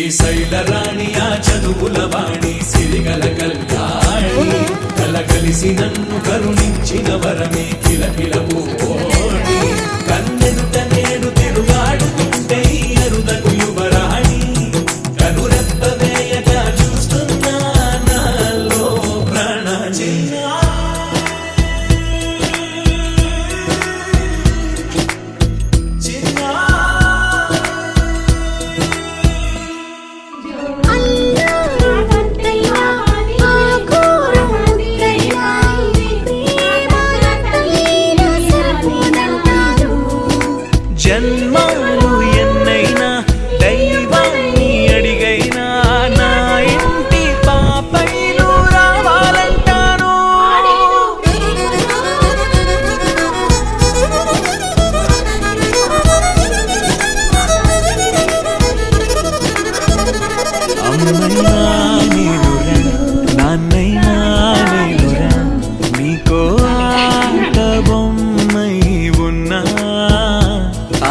శ్రీశైల రాణి ఆ చదువుల వాణి సిరిగల కళ్యాణి. కల కలిసి నన్ను కరుణించిన వరమే కిలకిల పూకోణి కన్నెదుట నేడు తిరుగాడుతుంటే ఈ జన్మాలు ఎన్నైనా దైవాన్ని అడిగైనా నా ఇంటి పాపైలు రావాలంటాను. అమ్మైనా నేనురా నాన్నైనా నేనురా నీకో ఆట బొమ్మై ఉన్నా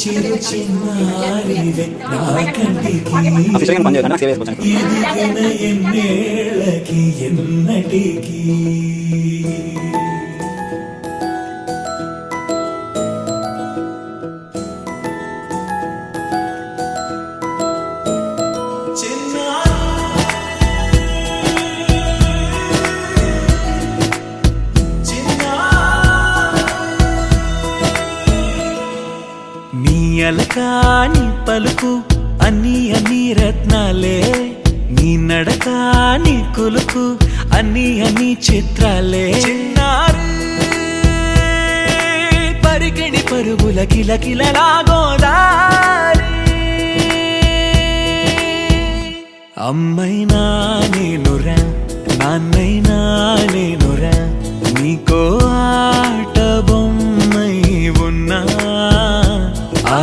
చిరు చిన్నారివే నా కంటికి నీ పలుకు అన్ని అన్ని రత్నాలే. నీ నడకాని కొలుకు అన్ని అన్ని చిత్రాలే. చిన్నారు పరికిణి పరుగుల కిలకిలలాగోదారి అమ్మైనా నేనురా నాన్నైనా నేను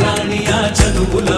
రాణి ఆ చదువుల